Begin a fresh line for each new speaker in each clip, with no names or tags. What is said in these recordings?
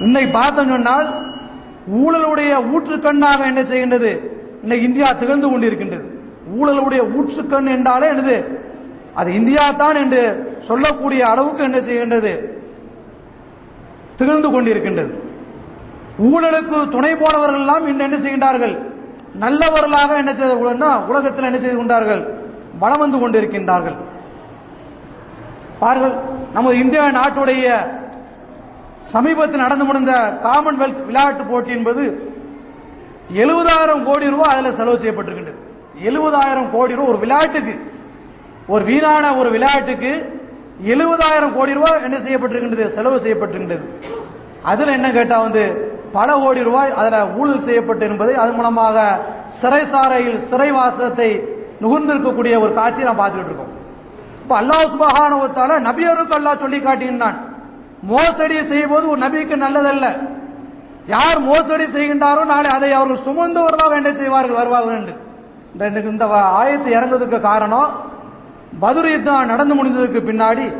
இன்னைக்கு பார்த்தோம் சொன்னால் ஊழலுடைய ஊற்றுக்கண்ணாக என்ன செய்கின்றது? இன்னைக்கு இந்தியா திகழ்ந்து கொண்டிருக்கின்றது. ஊழலுடைய ஊற்றுக்கண் என்றாலே என்னது? அது இந்தியா தான் என்று சொல்லக்கூடிய அளவுக்கு என்ன செய்கின்றது? திகழ்ந்து கொண்டிருக்கின்றது. ஊழலுக்கு துணை போனவர்கள் எல்லாம் இன்று என்ன செய்கின்றார்கள்? நல்லவர்களாக என்ன செய்த உலகத்தில் என்ன செய்து கொண்டார்கள்? வளம் வந்து கொண்டிருக்கின்றார்கள். பாருங்கள் நமது இந்தியா நாட்டுடைய சமீபத்தில் நடந்து முடிந்த காமன்வெல்த் விளையாட்டு போட்டி என்பது எழுபதாயிரம் கோடி ரூபாய் அதில் செலவு செய்யப்பட்டிருக்கின்றது. எழுபதாயிரம் கோடி ரூபாய் ஒரு விளையாட்டுக்கு ஒரு வீணான ஒரு விளையாட்டுக்கு எழுபதாயிரம் கோடி ரூபாய் என்ன செய்யப்பட்டிருக்கின்றது? செலவு செய்யப்பட்டிருக்கின்றது. அதில் என்ன கேட்டால் வந்து பல கோடி ரூபாய் அதில் ஊழல் செய்யப்பட்டு என்பதை அதன் மூலமாக சிறைசாரையில் சிறைவாசத்தை நுகர்ந்திருக்கக்கூடிய ஒரு காட்சியை நாம் பார்த்துட்டு இருக்கோம். இப்போ அல்லாஹ் சுபஹானுவத்தால நபியருக்கு அல்லாஹ் சொல்லி காட்டுகின்றான் மோசடி செய்யும்போது ஒரு நபிக்கு நல்லதல்ல. யார் மோசடி செய்கின்றாரோ நாளை அதை அவர்கள் சுமந்தவர்களாக என்ன செய்வார்கள் வருவார்கள் என்று. இந்த இந்த- ஆயத்து இறந்ததுக்கு காரணம் பதுர் யுத்தம் நடந்து முடிந்ததுக்கு பின்னாடி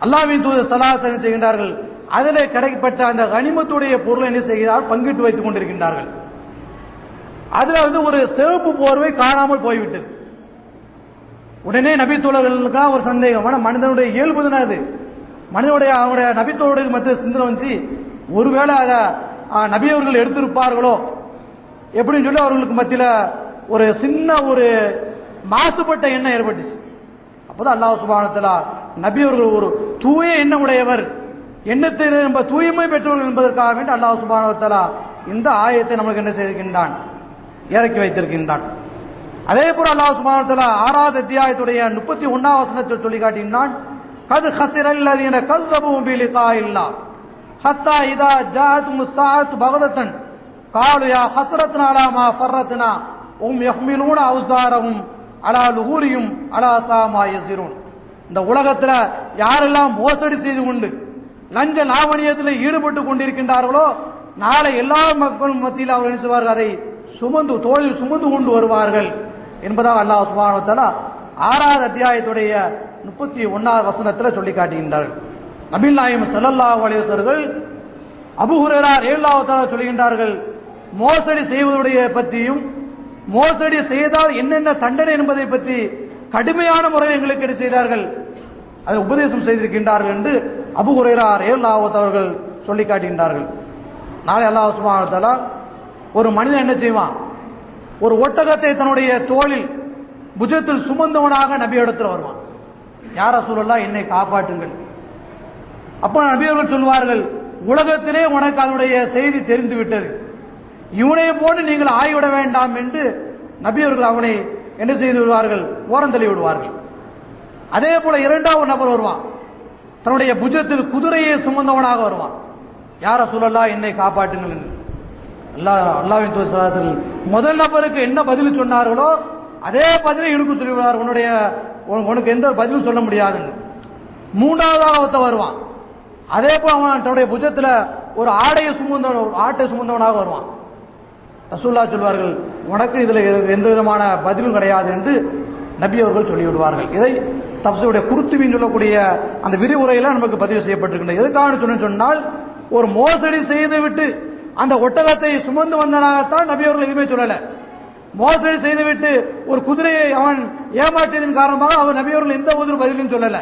அல்லாவின் தூதர் சலாசனம் செய்கின்றார்கள். அதிலே கிடைக்கப்பட்ட அந்த கனிமத்துடைய பொருளை என்ன செய்கிறார் பங்கிட்டு வைத்துக் கொண்டிருக்கின்றார்கள். அதுல வந்து ஒரு சிவப்பு போர்வை காணாமல் போய்விட்டது. உடனே நபித்தோழர்களுக்கு ஒரு சந்தேகம். மனிதனுடைய இயல்புதான் அது. மனிதனுடைய அவனுடைய நபித்தோடு மத்திய சிந்தனை வந்து ஒருவேளை அதை நபி அவர்கள் எடுத்திருப்பார்களோ? எப்படின்னு சொல்லி அவர்களுக்கு மத்தியில் ஒரு சின்ன ஒரு மாசுபட்ட எண்ணம் ஏற்பட்டுச்சு. அப்போதான் அல்லாஹ் சுபானத்தில் நபி அவர்கள் ஒரு தூய எண்ணம் உடையவர். எண்ணத்தை நம்ம தூய்மை பெற்றவர்கள் என்பதற்காக வேண்டி அல்லாஹ் சுபானத்தலா இந்த ஆயத்தை நம்மளுக்கு என்ன செய்திருக்கின்றான்? இறக்கி வைத்திருக்கின்றான். அதே போல அல்லாஹ் சுப்ஹானஹு ஆறாவது அத்தியாயத்துடைய முப்பத்தி ஒன்னாம் வசனத்தில் சொல்லி காட்டினான் قد خسر الذين كذبوا بلقاء الله. حتى إذا جاءتهم الساعة بغتة قالوا يا حسرتنا على ما فرتنا. هم يحملون أوزارهم على لهورهم على سا ما يزرون. இந்த உலகத்தில் யாரெல்லாம் மோசடி செய்து கொண்டு லஞ்ச லாவணியத்தில் ஈடுபட்டு கொண்டிருக்கின்றார்களோ நாளை எல்லா மக்களும் மத்தியில் அவர் என்ன செய்வார்கள்? அதை சுமந்து தோளில் சுமந்து கொண்டு வருவார்கள் என்பதாக அல்லாஹ் சுபானத்தலா ஆறாவது அத்தியாயத்துடைய முப்பத்தி ஒன்னாவது வசனத்தில் சொல்லி காட்டுகின்றார்கள் நபில் நாயம் செல்லல்லா வலிவசர்கள் வஸல்லம் அபு சொல்கின்றார்கள் மோசடி செய்வதுடைய பற்றியும் மோசடி செய்தால் என்னென்ன தண்டனை என்பதை பற்றி கடுமையான முறையில் எங்களுக்கு என்ன செய்தார்கள் அதை உபதேசம் செய்திருக்கின்றார்கள் என்று அபு ஹுரைரா அவர்கள் சொல்லி காட்டுகின்றார்கள். நாளை அல்லாஹ் சுப்ஹானஹு ஒரு மனிதன் என்ன செய்வான்? ஒரு ஒட்டகத்தை தன்னுடைய தோளில் புஜத்தில் சுமந்தவனாக நபியிடத்தில் வருவான். யார சூழல்லா என்னை காப்பாற்றுங்கள். அப்ப நபியவர்கள் சொல்வார்கள் உலகத்திலே உனக்கு அதனுடைய செய்தி தெரிந்து விட்டது. இவனை போன்று நீங்கள் ஆய்விட வேண்டாம் என்று நபியவர்கள் அவனை என்ன செய்து விடுவார்கள்? ஓரந்தள்ளி விடுவார்கள். அதே போல இரண்டாவது நபர் வருவான். தன்னுடைய புஜத்தில் குதிரையை சுமந்தவனாக வருவான். யார சூழல்லா என்னை காப்பாற்றுங்கள் என்று. அல்லாஹ் அல்லாவின் முதல் நபருக்கு என்ன பதில் சொன்னார்களோ அதே பதிலை எனக்கு சொல்லிவிடுவார். உன்னுடைய உனக்கு எந்த பதிலும் சொல்ல முடியாதுன்னு மூன்றாவதாக ஒருத்த வருவான். அதே போல அவன் தன்னுடைய புஜத்துல ஒரு ஆடையை சுமந்தவன் ஒரு ஆட்டை சுமந்தவனாக வருவான். ரசூல்லா சொல்வார்கள் உனக்கு இதுல எந்த விதமான பதிலும் கிடையாது என்று நபி அவர்கள் சொல்லிவிடுவார்கள். இதை தப்சீருடைய குருத்துவின் சொல்லக்கூடிய அந்த விரிவுரையில நமக்கு பதிவு செய்யப்பட்டிருக்கின்றது. எதுக்காக சொன்னேன்னு சொன்னால் ஒரு மோசடி செய்துவிட்டு அந்த ஒட்டகத்தை சுமந்து வந்தனாகத்தான் நபி அவர்கள் எதுவுமே சொல்லலை. மோசடி செய்துவிட்டு ஒரு குதிரையை அவன் ஏமாற்றியதன் காரணமாக அவர் நபியவர்கள் எந்த ஒரு பதிலும் சொல்லல.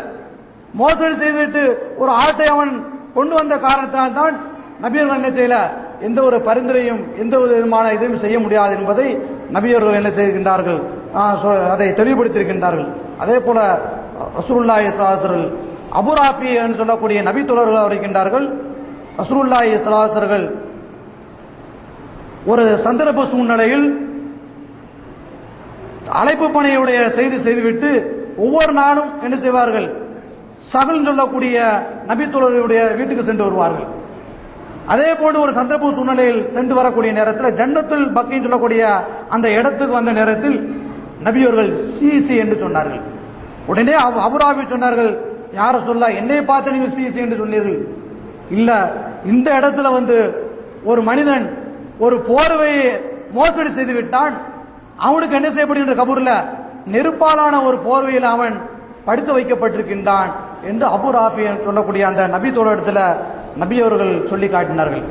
மோசடி செய்துவிட்டு ஒரு ஆட்டை அவன் கொண்டு வந்த காரணத்தினால் தான் நபியர்கள் என்ன செய்யல? எந்த ஒரு பரிந்துரையும் எந்த ஒரு விதமான இதையும் செய்ய முடியாது என்பதை நபியர்கள் என்ன செய்கின்றார்கள்? சொ- அதை தெளிவுபடுத்தியிருக்கின்றார்கள். அதே போல ரசூல்லாய் சலாசர்கள் அபுராஃபி என்று சொல்லக்கூடிய நபி தொடர்கள் இருக்கின்றார்கள். ரசூல்லாய் சலாசர்கள் ஒரு சந்தர்ப்ப சூழ்நிலையில் அழைப்பு பணியுடைய செய்தி செய்துவிட்டு ஒவ்வொரு நாளும் என்ன செய்வார்கள்? சகல் சொல்லக்கூடிய நபித்தோழர்களுடைய வீட்டுக்கு சென்று வருவார்கள். அதே போன்று ஒரு சந்தர்ப்ப சூழ்நிலையில் சென்று வரக்கூடிய நேரத்தில் ஜன்னத்துல் பக்கின்னு சொல்லக்கூடிய அந்த இடத்துக்கு வந்த நேரத்தில் நபியோர்கள் சிசி என்று சொன்னார்கள். உடனே அபுராபி சொன்னார்கள் யார சொல்ல என்னை பார்த்து நீங்கள் சிசி என்று சொன்னீர்கள். இல்ல இந்த இடத்துல வந்து ஒரு மனிதன் ஒரு போர்வையை மோசடி செய்து விட்டான் அவனுக்கு என்ன செய்யப்படுகின்ற கபூர்ல நெருப்பாலான ஒரு போர்வையில் அவன் படுக்க வைக்கப்பட்டிருக்கின்றான் என்று அபு ராஃபி சொல்லக்கூடிய அந்த நபி தோழத்தில் நபி அவர்கள் சொல்லி காட்டினார்கள்.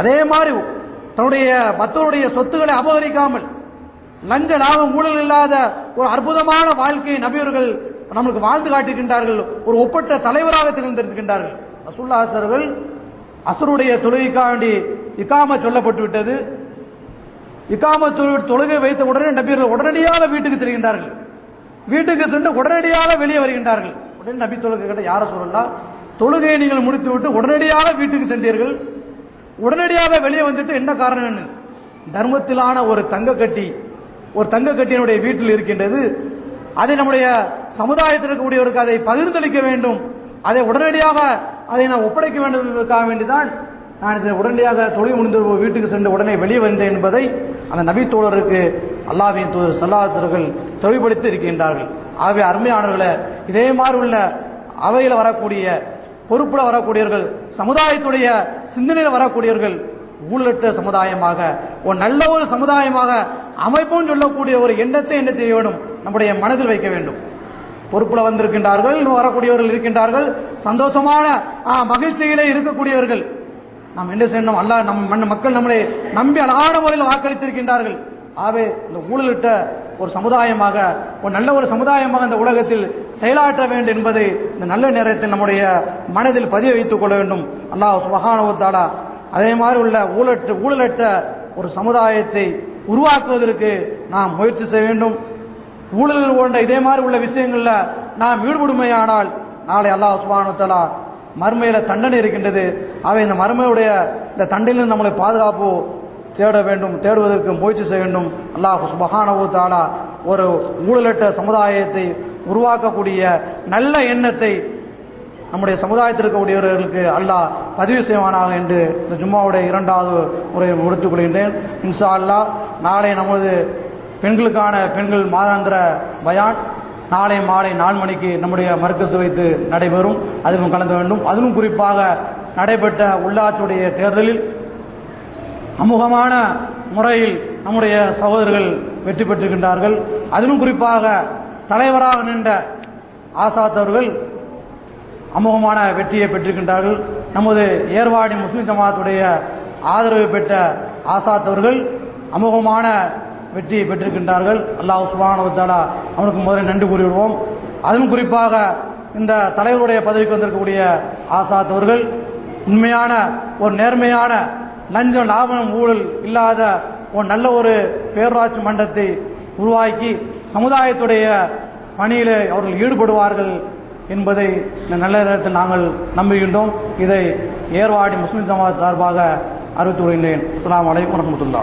அதே மாதிரி தன்னுடைய மற்றவருடைய சொத்துக்களை அபகரிக்காமல் லஞ்ச லாபம் ஊழல் இல்லாத ஒரு அற்புதமான வாழ்க்கையை நபியவர்கள் நம்மளுக்கு வாழ்ந்து காட்டுகின்றார்கள் ஒரு ஒப்பற்ற தலைவராக திகழ்ந்திருக்கின்றார்கள். ரசூல்லா அவர்கள் அசருடைய தொழுகைக்காண்டி இக்காம சொல்லப்பட்டு விட்டது இக்காம தொழுகை வைத்த உடனே நபியர்கள் உடனடியாக வீட்டுக்கு செல்கின்றார்கள். வீட்டுக்கு சென்று உடனடியாக வெளியே வருகின்றார்கள். உடனே நபி தொழுகை கிட்ட யார சொல்லலாம் தொழுகையை நீங்கள் முடித்து விட்டு உடனடியாக வீட்டுக்கு சென்றீர்கள். உடனடியாக வெளியே வந்துட்டு என்ன காரணம் என்ன? தர்மத்திலான ஒரு தங்க கட்டி ஒரு தங்க கட்டியினுடைய வீட்டில் இருக்கின்றது. அதை நம்முடைய சமுதாயத்தில் இருக்கக்கூடியவருக்கு அதை பகிர்ந்தளிக்க வேண்டும். அதை உடனடியாக அதை நான் ஒப்படைக்க வேண்டும் என்பதற்காக வேண்டிதான் நான் சரி உடனடியாக தொழில் முடிந்து வீட்டுக்கு சென்று உடனே வெளியே வந்தேன் என்பதை அந்த நபி தோழருக்கு அல்லாவின் தூதர் சல்லாசர்கள் தெளிவுபடுத்தி இருக்கின்றார்கள். ஆகவே அருமையானவர்களை இதே மாதிரி உள்ள அவையில் வரக்கூடிய பொறுப்புல வரக்கூடியவர்கள் சமுதாயத்துடைய சிந்தனையில் வரக்கூடியவர்கள் ஊழலற்ற சமுதாயமாக ஒரு நல்ல ஒரு சமுதாயமாக அமைப்பும் சொல்லக்கூடிய ஒரு எண்ணத்தை என்ன செய்ய வேண்டும்? நம்முடைய மனதில் வைக்க வேண்டும். பொறுப்புல வந்திருக்கின்றார்கள் வரக்கூடியவர்கள் இருக்கின்றார்கள் சந்தோஷமான மகிழ்ச்சியிலே இருக்கக்கூடியவர்கள். நாம் என்ன செய்யணும்? அல்ல நம் மண் மக்கள் நம்மளை நம்பி அழகான முறையில் வாக்களித்திருக்கின்றார்கள். ஆகவே இந்த ஊழலிட்ட ஒரு சமுதாயமாக ஒரு நல்ல ஒரு சமுதாயமாக இந்த உலகத்தில் செயலாற்ற வேண்டும் என்பதை இந்த நல்ல நேரத்தில் நம்முடைய மனதில் பதிய வைத்துக் கொள்ள வேண்டும். அல்லாஹ் சுபஹானவத்தாலா அதே மாதிரி உள்ள ஊழற்ற ஊழலற்ற ஒரு சமுதாயத்தை உருவாக்குவதற்கு நாம் முயற்சி செய்ய வேண்டும். ஊழல் போன்ற இதே மாதிரி உள்ள விஷயங்களில் நாம் ஈடுபடுமையானால் நாளை அல்லாஹ் சுபானுத்தலா மறுமையில தண்டனை இருக்கின்றது. அவை இந்த மறுமையுடைய இந்த தண்டனையில் நம்மளை பாதுகாப்பு தேட வேண்டும் தேடுவதற்கு முயற்சி செய்ய வேண்டும். அல்லாஹ் சுபஹானவு தாலா ஒரு ஊழலிட்ட சமுதாயத்தை உருவாக்கக்கூடிய நல்ல எண்ணத்தை நம்முடைய சமுதாயத்தில் இருக்கக்கூடியவர்களுக்கு அல்லாஹ் பதிவு செய்வானாக என்று இந்த ஜும்மாவுடைய இரண்டாவது முறை முடித்துக் கொள்கின்றேன். இன்ஷா அல்லாஹ் நாளை நமது பெண்களுக்கான பெண்கள் மாதாந்திர பயான். நாளை மாலை நாலு மணிக்கு நம்முடைய மர்க்கஸ் வைத்து நடைபெறும். அதிலும் கலந்து வேண்டும் அதிலும் குறிப்பாக நடைபெற்ற உள்ளாட்சியுடைய தேர்தலில் அமுகமான முறையில் நம்முடைய சகோதரர்கள் வெற்றி பெற்றிருக்கின்றார்கள். அதிலும் குறிப்பாக தலைவராக நின்ற ஆசாத் அவர்கள் அமோகமான வெற்றியை பெற்றிருக்கின்றார்கள். நமது ஏர்வாடி முஸ்லிம் ஜமாத்துடைய ஆதரவு பெற்ற ஆசாத் அவர்கள் அமோகமான வெற்றியை பெற்றிருக்கின்றார்கள். அல்லாஹ் சுபானவத்தாலா அவனுக்கு முதலில் நன்றி கூறிவிடுவோம். அதுவும் குறிப்பாக இந்த தலைவருடைய பதவிக்கு வந்திருக்கக்கூடிய ஆசாத் அவர்கள் உண்மையான ஒரு நேர்மையான லஞ்சம் லாபம் ஊழல் இல்லாத ஒரு நல்ல ஒரு பேரூராட்சி மன்றத்தை உருவாக்கி சமுதாயத்துடைய பணியிலே அவர்கள் ஈடுபடுவார்கள் என்பதை இந்த நல்ல நேரத்தில் நாங்கள் நம்புகின்றோம். இதை ஏர்வாடி முஸ்லிம் சமாஜ் சார்பாக அறிவித்து வருகின்றேன் அஸ்லாம் வலைக்கம் வரமத்துல்லா